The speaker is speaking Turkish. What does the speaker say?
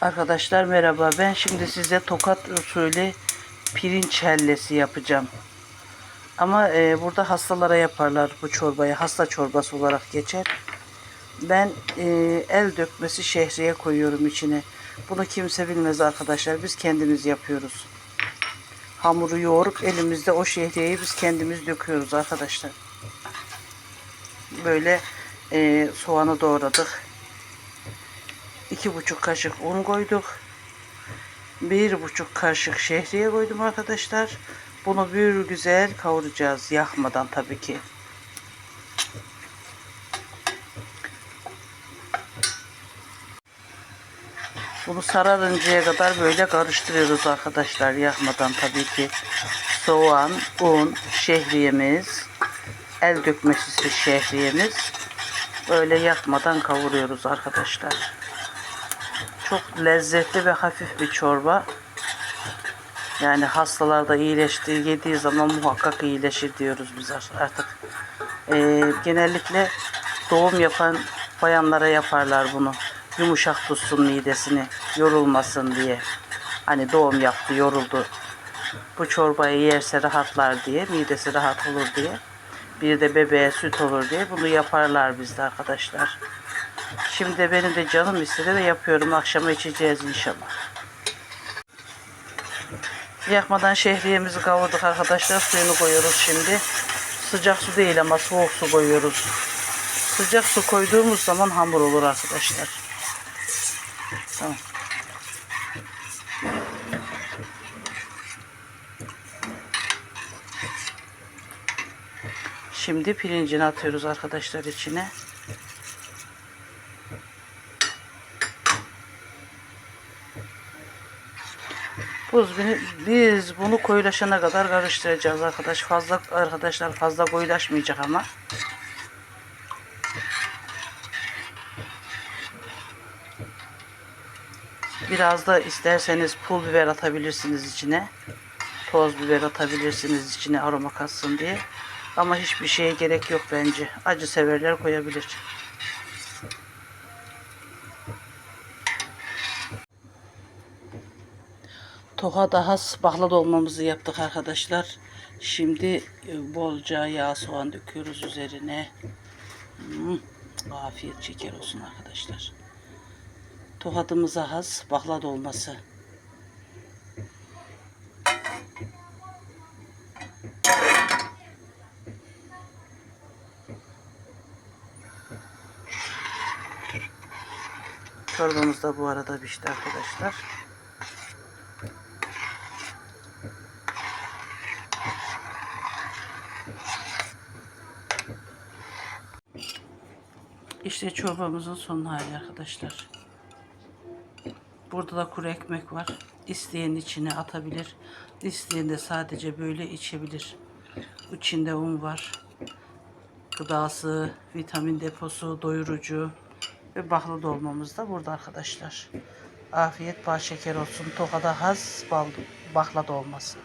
Arkadaşlar merhaba. Ben şimdi size tokat usulü pirinç hellesi yapacağım. Ama e, burada hastalara yaparlar bu çorbayı. Hasta çorbası olarak geçer. Ben e, el dökmesi şehriye koyuyorum içine. Bunu kimse bilmez arkadaşlar. Biz kendimiz yapıyoruz. Hamuru yoğurup elimizde o şehriyeyi biz kendimiz döküyoruz arkadaşlar. Böyle e, soğanı doğradık. 2,5 kaşık un koyduk. 1,5 kaşık şehriye koydum arkadaşlar. Bunu bir güzel kavuracağız yakmadan tabii ki. Bunu sararıncaya kadar böyle karıştırıyoruz arkadaşlar yakmadan tabii ki. Soğan, un, şehriyemiz, el dökmesi şehriyemiz böyle yakmadan kavuruyoruz arkadaşlar. Çok lezzetli ve hafif bir çorba. Yani hastalarda iyileştiği yediği zaman muhakkak iyileşir diyoruz biz artık. Ee, genellikle doğum yapan bayanlara yaparlar bunu. Yumuşak tutsun midesini, yorulmasın diye. Hani doğum yaptı, yoruldu. Bu çorbayı yerse rahatlar diye, midesi rahat olur diye. Bir de bebeğe süt olur diye bunu yaparlar bizde arkadaşlar. Şimdi de benim de canım istedi ve yapıyorum. Akşama içeceğiz inşallah. Yakmadan şehriyemizi kavurduk arkadaşlar. Suyunu koyuyoruz şimdi. Sıcak su değil ama soğuk su koyuyoruz. Sıcak su koyduğumuz zaman hamur olur arkadaşlar. Tamam. Şimdi pirincini atıyoruz arkadaşlar içine. Buz bini, biz bunu koyulaşana kadar karıştıracağız arkadaş. Fazla arkadaşlar fazla koyulaşmayacak ama. Biraz da isterseniz pul biber atabilirsiniz içine. Toz biber atabilirsiniz içine aroma katsın diye. Ama hiçbir şeye gerek yok bence. Acı severler koyabilir. Toha daha bakla dolmamızı yaptık arkadaşlar. Şimdi e, bolca yağ soğan döküyoruz üzerine. Hmm, afiyet şeker olsun arkadaşlar. Tohadımıza has bakla dolması. Çorbamız da bu arada pişti arkadaşlar. İşte çorbamızın son hali arkadaşlar. Burada da kuru ekmek var. İsteyen içine atabilir. İsteyen de sadece böyle içebilir. İçinde un var. Gıdası, vitamin deposu, doyurucu ve bakla dolmamız da burada arkadaşlar. Afiyet bal şeker olsun. Tokada haz bal bakla dolması.